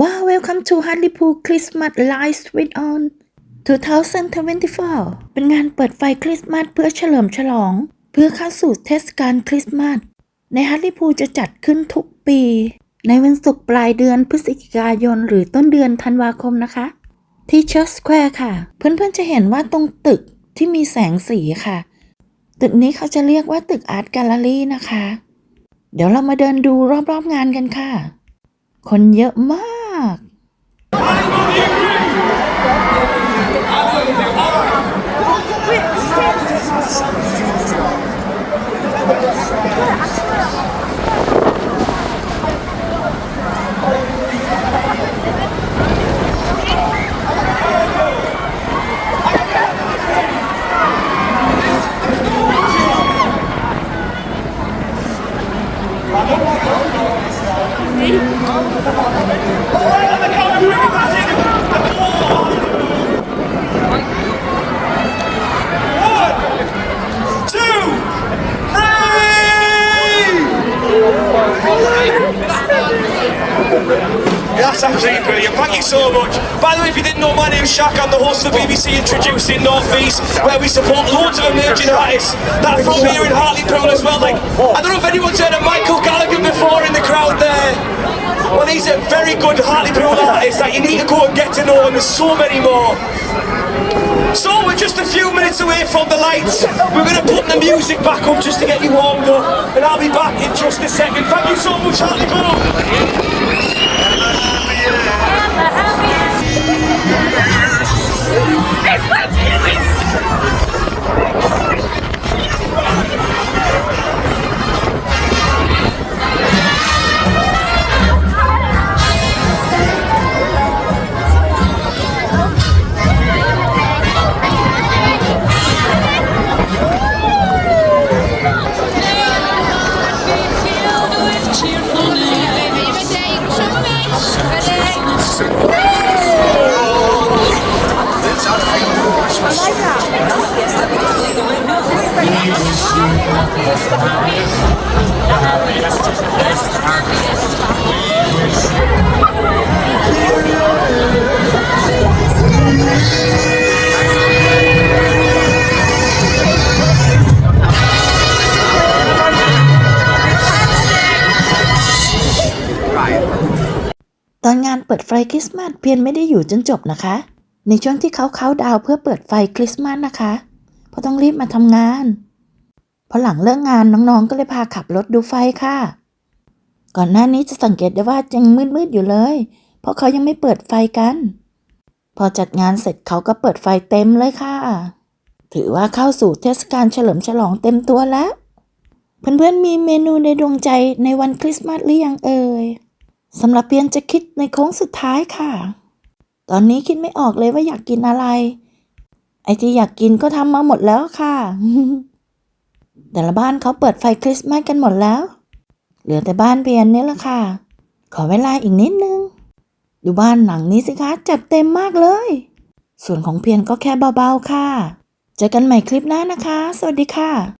ว้าว welcome to Hartlepool Christmas Lights Switch On 2024 เป็นงานเปิดไฟคริสต์มาสเพื่อเฉลิมฉลอง เพื่อเข้าสู่เทศกาลคริสต์มาสในฮัตลิพูจะจัดขึ้นทุกปี ในวันศุกร์ปลายเดือนพฤศจิกายนหรือต้นเดือนธันวาคมนะคะ ที่เช r ร์สแควร์ค่ะ เพื่อนๆจะเห็นว่าตรงตึกที่มีแสงสีค่ะ ตึกนี้เขาจะเรียกว่าตึกอาร์ตแกลเลอรี่นะคะ เดี๋ยวเรามาเดินดูรอบๆงานกันค่ะ คนเยอะมาก 吃了 That's absolutely brilliant. Thank you so much. By the way, if you didn't know, my name's Shaq. I'm the host of the oh. BBC Introducing North East, where we support loads of emerging artists that are from here in Hartlepool as well. Like, I don't know if anyone's heard of Michael Gallagher before in the crowd there. Well, he's a very good Hartlepool artist that you need to go and get to know, and there's so many more. So we're just a few minutes away from the lights. We're going to put the music back up just to get you warmed up, and I'll be back in just a second. Thank you so much, Hartlepool. ตอนงานเปิดไฟคริสต์มาสเพียนไม่ได้อยู่จนจบนะคะ ในช่วงที่เขาเขาดาวเพื่อเปิดไฟคริสต์มาสนะคะ เพราะต้องรีบมาทำงาน พอหลังเลิกงานน้องๆก็เลยพาขับรถดูไฟค่ะ ก่อนหน้านี้จะสังเกตได้ว่ายังมืดๆอยู่เลย เพราะเขายังไม่เปิดไฟกัน พอจัดงานเสร็จเขาก็เปิดไฟเต็มเลยค่ะ ถือว่าเข้าสู่เทศกาลเฉลิมฉลองเต็มตัวแล้ว เพื่อนๆมีเมนูในดวงใจในวันคริสต์มาสหรือยังเอ่ยสำหรับเปียนจะคิดในโค้งสุดท้ายค่ะ ตอนนี้คิดไม่ออกเลยว่าอยากกินอะไร ไอที่อยากกินก็ทำมาหมดแล้วค่ะ แต่ละบ้านเขาเปิดไฟคริสต์มาสกันหมดแล้ว เหลือแต่บ้านเพียนนี่แหละค่ะ ขอเวลาอีกนิดนึง ดูบ้านหลังนี้สิคะ จัดเต็มมากเลย ส่วนของเพียนก็แค่เบาๆค่ะ เจอกันใหม่คลิปหน้านะคะ สวัสดีค่ะ